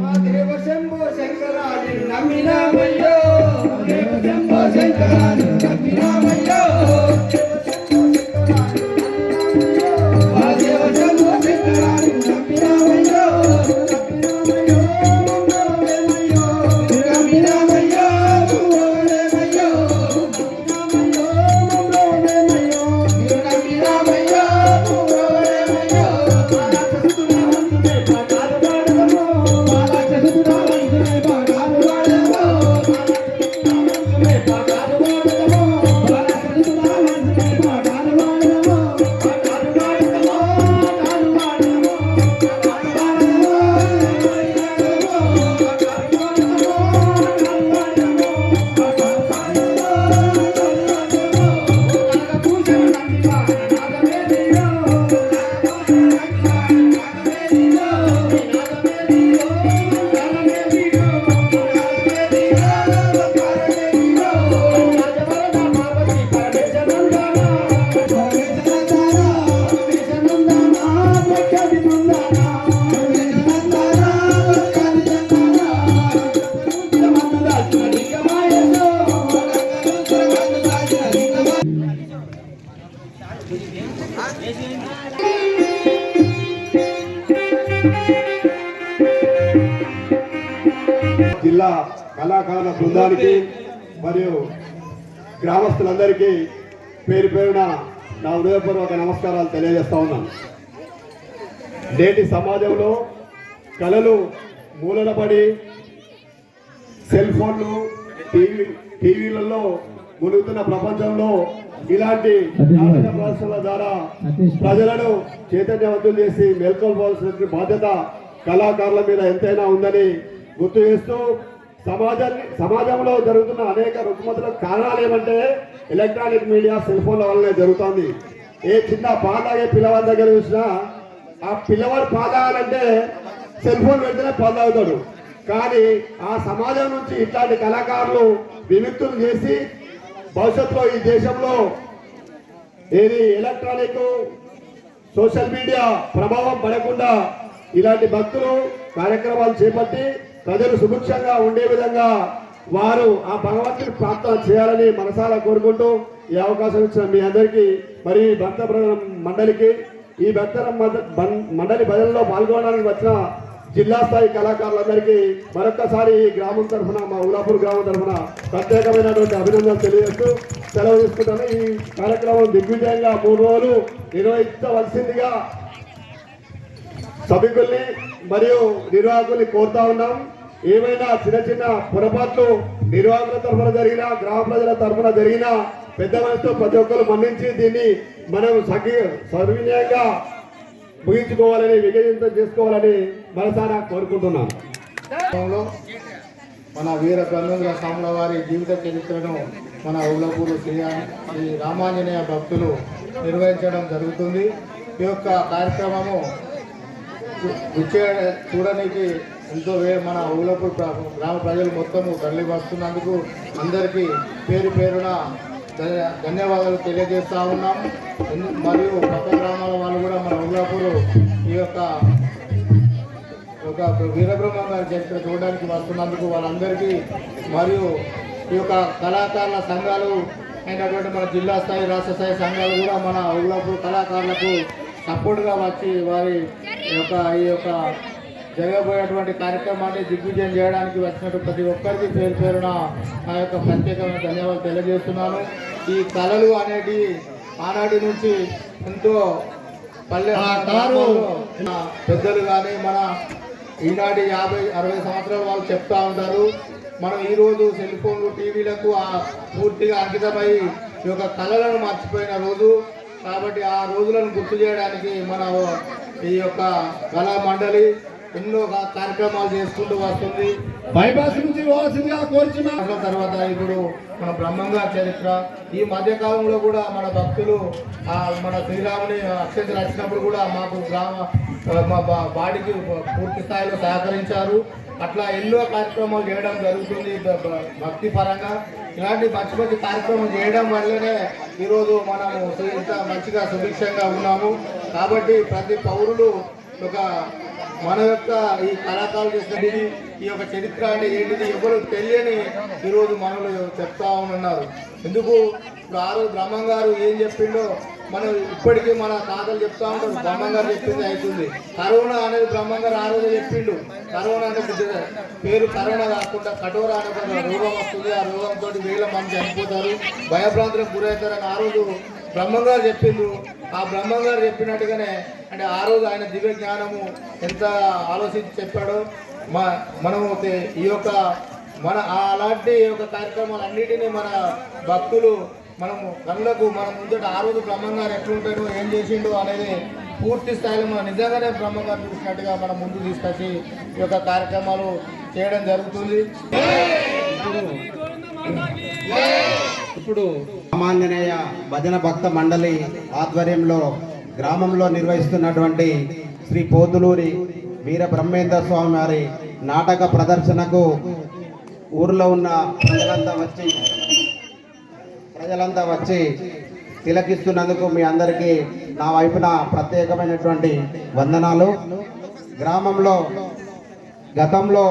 మా దేవ శంకరాని నమ్మినామయ్యో దేవ బృందానికి మరియు గ్రామస్తులందరికీ పేరు పేరున నా హృదయపూర్వక నమస్కారాలు తెలియజేస్తా ఉన్నాను. నేటి సమాజంలో కళలు మూలనపడి సెల్ ఫోన్లు టీవీ టీవీలలో మునుగుతున్న ప్రపంచంలో ఇలాంటి నాటక ప్రదర్శనల ద్వారా ప్రజలను చైతన్యవంతులు చేసి మేల్కొల్పాల్సిన బాధ్యత కళాకారుల మీద ఎంతైనా ఉందని గుర్తు చేస్తూ సమాజాన్ని సమాజంలో జరుగుతున్న అనేక రుగ్మతులకు కారణాలు ఏమంటే ఎలక్ట్రానిక్ మీడియా సెల్ ఫోన్ల వల్లనే జరుగుతుంది. ఏ చిన్న పాదాగే పిల్లవాడి దగ్గర చూసినా ఆ పిల్లవాడు పాదాలంటే సెల్ ఫోన్ పెడితేనే పాదవుతాడు కానీ ఆ సమాజం నుంచి ఇట్లాంటి కళాకారులు విముక్తులు చేసి భవిష్యత్తులో ఈ దేశంలో ఏది ఎలక్ట్రానిక్ సోషల్ మీడియా ప్రభావం పడకుండా ఇలాంటి భక్తులు కార్యక్రమాలు చేపట్టి ప్రజలు సుభిక్షంగా ఉండే విధంగా వారు ఆ భగవంతుని ప్రార్థన చేయాలని మనసారా కోరుకుంటూ ఈ అవకాశం ఇచ్చిన మీ అందరికీ మరి భక్త మండలికి ఈ భక్త బం- మండలి భజనలో పాల్గొనడానికి వచ్చిన జిల్లా స్థాయి కళాకారులందరికీ మరొక్కసారి ఈ గ్రామం తరఫున మా ఉలాపూర్ గ్రామం తరఫున ప్రత్యేకమైనటువంటి అభినందనలు తెలియజేస్తూ సెలవు తీసుకుంటాను ఈ కార్యక్రమం దిగ్విజయంగా మూడు రోజులు నిర్వహించవలసిందిగా సభికుల్ని మరియు నిర్వాహకుల్ని కోరుతా ఉన్నాం. ఏమైనా చిన్న చిన్న పొరపాట్లు నిర్వాహకుల తరఫున జరిగిన గ్రామ ప్రజల తరఫున జరిగిన పెద్ద మనసుతో ప్రతి ఒక్కరు మన్నించి దీన్ని మనం సగి సర్వినయంగా ముగించుకోవాలని విజయంతం చేసుకోవాలని మనసారా కోరుకుంటున్నాం. మన వీర బ్రహ్మేంద్ర స్వాముల వారి జీవిత చరిత్రను మన ఉలపూరు శ్రీ శ్రీ రామాంజనేయ భక్తులు నిర్వహించడం జరుగుతుంది. ఈ యొక్క కార్యక్రమము విచ్చే చూడడానికి ఎంతో వే మన ఊలపూర్ గ్రామ ప్రజలు మొత్తము తరలి వస్తున్నందుకు అందరికీ పేరు పేరున ధన్యవాదాలు తెలియజేస్తూ ఉన్నాం. మరియు పక్క గ్రామాల వాళ్ళు కూడా మన ఊలాపూరు ఈ యొక్క ఒక వీరబ్రహ్మ గారి చరిత్ర చూడడానికి వస్తున్నందుకు వాళ్ళందరికీ మరియు ఈ యొక్క కళాకారుల సంఘాలు అయినటువంటి మన జిల్లా స్థాయి రాష్ట్ర స్థాయి సంఘాలు కూడా మన ఉల్లాపూర్ కళాకారులకు సపోర్ట్గా వచ్చి వారి యొక్క ఈ యొక్క జరగబోయేటువంటి కార్యక్రమాన్ని దిగ్విజయం చేయడానికి వచ్చినట్టు ప్రతి ఒక్కరికి పేరు పేరున నా యొక్క ప్రత్యేకమైన ధన్యవాదాలు తెలియజేస్తున్నాను. ఈ కళలు అనేటి ఆనాటి నుంచి ఎంతో పల్లె పెద్దలు కానీ మన ఈనాటి యాభై అరవై సంవత్సరాల వాళ్ళు చెప్తా ఉంటారు. మనం ఈరోజు సెల్ ఫోన్లు టీవీలకు పూర్తిగా అంకితమై ఈ యొక్క కళలను మర్చిపోయిన రోజు కాబట్టి ఆ రోజులను గుర్తు చేయడానికి మన ఈ యొక్క కళా మండలి ఎన్నో కార్యక్రమాలు చేసుకుంటూ వస్తుంది. బైపాస్ నుంచి పోవాల్సిందిగా కోరుచున్నా. దాంట్లో తర్వాత ఇప్పుడు మన బ్రహ్మంగారి చరిత్ర. ఈ మధ్య కాలంలో కూడా మన భక్తులు మన శ్రీరాముని అక్షంతలు వచ్చినప్పుడు కూడా మాకు గ్రామ మా బాడీకి పూర్తి స్థాయిలో సహకరించారు. అట్లా ఎన్నో కార్యక్రమాలు చేయడం జరుగుతుంది. భక్తి పరంగా ఇలాంటి మంచి మంచి కార్యక్రమం చేయడం వల్లనే ఈరోజు మనము ఇంత మంచిగా సుభిక్షంగా ఉన్నాము. కాబట్టి ప్రతి పౌరులు ఒక మన యొక్క ఈ కళాకారులు చేసినది ఈ యొక్క చరిత్ర అంటే ఏంటిది ఎవరు తెలియని ఈరోజు మనలు చెప్తా ఉన్నారు. ఎందుకు? ఇప్పుడు ఆ రోజు బ్రహ్మం గారు ఏం చెప్పిండో మనం ఇప్పటికీ మన తాతలు చెప్తా ఉంటారు బ్రహ్మం గారు చెప్పింది అవుతుంది కరోనా అనేది బ్రహ్మం గారు ఆ రోజు చెప్పిండు. కరోనా అనేది పేరు కరోనా కాకుండా కఠోర అనే రోగం వస్తుంది. ఆ రోగంతో వేల మంది చనిపోతారు. భయభ్రాంతులకు గురవుతారని ఆ రోజు బ్రహ్మం గారు చెప్పిండ్రు ఆ బ్రహ్మం గారు చెప్పినట్టుగానే అంటే ఆ రోజు ఆయన దివ్య జ్ఞానము ఎంత ఆలోచించి చెప్పాడో మా మనము ఈ యొక్క మన అలాంటి యొక్క కార్యక్రమాలన్నిటినీ మన భక్తులు మనము కళ్ళకు మన ముందట ఆ రోజు బ్రహ్మంగారు ఎట్లుంటాడు ఏం చేసిండో అనేది పూర్తి స్థాయిలో మనం నిజంగానే బ్రహ్మంగారు చూసినట్టుగా మనం ముందు తీసుకొచ్చి ఈ యొక్క కార్యక్రమాలు చేయడం జరుగుతుంది. ఇప్పుడు రామాంజనేయ భజన భక్త మండలి ఆధ్వర్యంలో గ్రామంలో నిర్వహిస్తున్నటువంటి శ్రీ పోతులూరి వీర బ్రహ్మేంద్ర స్వామి వారి నాటక ప్రదర్శనకు ఊర్లో ఉన్న ప్రజలంతా వచ్చి ప్రజలంతా వచ్చి తిలకిస్తున్నందుకు మీ అందరికీ నా వైపున ప్రత్యేకమైనటువంటి వందనాలు. గ్రామంలో గతంలో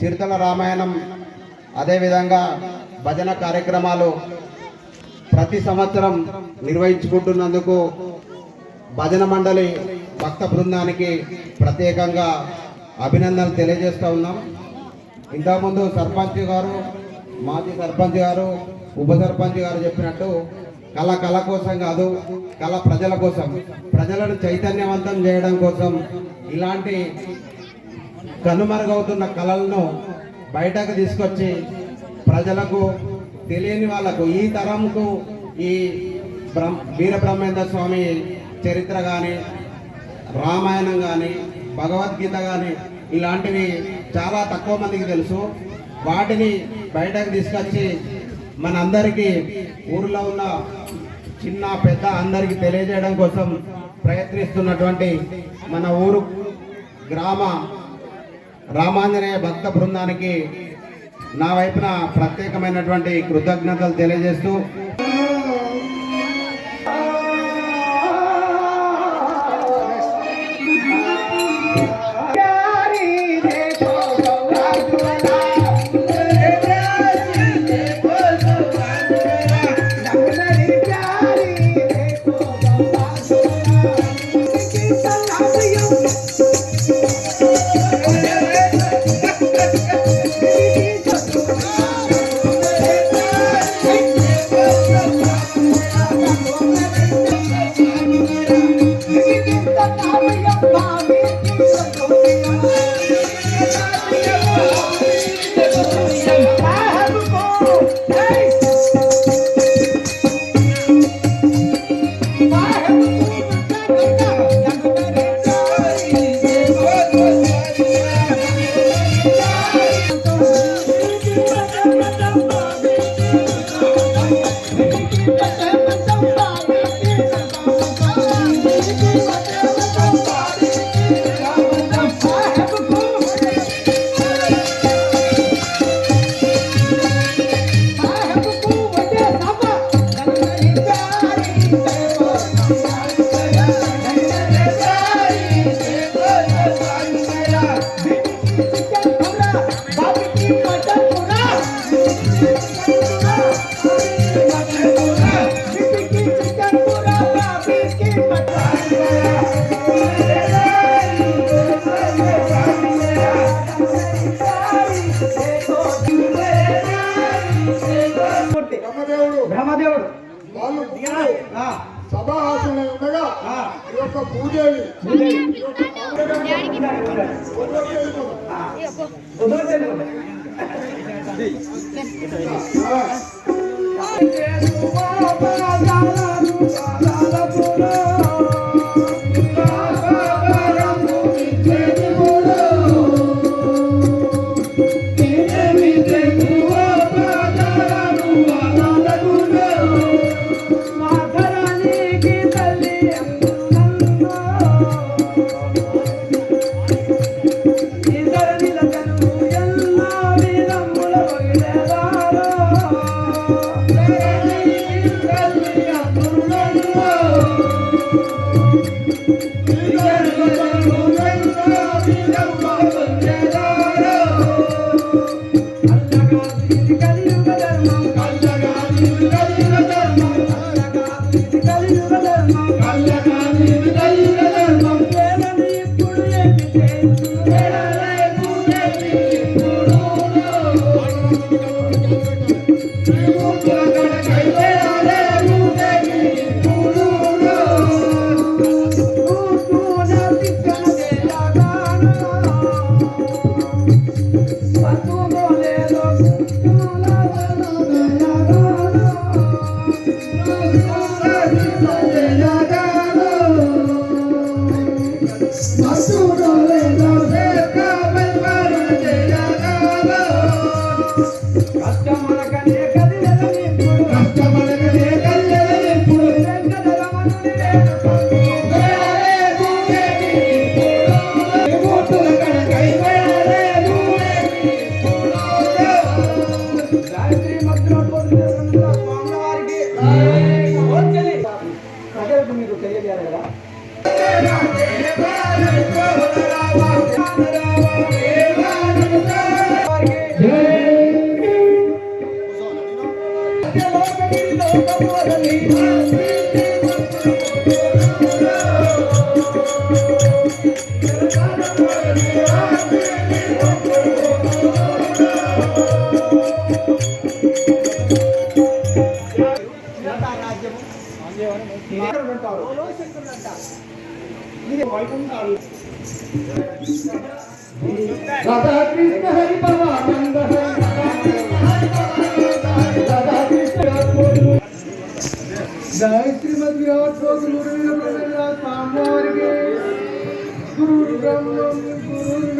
చిరుతల రామాయణం అదేవిధంగా భజన కార్యక్రమాలు ప్రతి సంవత్సరం నిర్వహించుకుంటున్నందుకు భజన మండలి భక్త బృందానికి ప్రత్యేకంగా అభినందనలు తెలియజేస్తూ ఉన్నాం. ఇంతకుముందు సర్పంచ్ గారు మాజీ సర్పంచ్ గారు ఉప సర్పంచ్ గారు చెప్పినట్టు కళ కళ కోసం కాదు కళ ప్రజల కోసం. ప్రజలను చైతన్యవంతం చేయడం కోసం ఇలాంటి కనుమరుగవుతున్న కళలను బయటకు తీసుకొచ్చి ప్రజలకు తెలియని వాళ్ళకు ఈ తరంకు ఈ బ్రహ్మ వీరబ్రహ్మేంద్ర స్వామి చరిత్ర కానీ రామాయణం కానీ భగవద్గీత కానీ ఇలాంటివి చాలా తక్కువ మందికి తెలుసు. వాటిని బయటకు తీసుకొచ్చి మనందరికీ ఊర్లో ఉన్న చిన్న పెద్ద అందరికీ తెలియజేయడం కోసం ప్రయత్నిస్తున్నటువంటి మన ఊరు గ్రామ రామాంజనేయ భక్త బృందానికి నా వైపున ప్రత్యేకమైనటువంటి కృతజ్ఞతలు తెలియజేస్తూ ఆ ప్రజలకు राधा कृष्ण हरि परमानंद राधा कृष्ण जय श्रीमद विराट गुरु गुरु ब्रह्म गुरु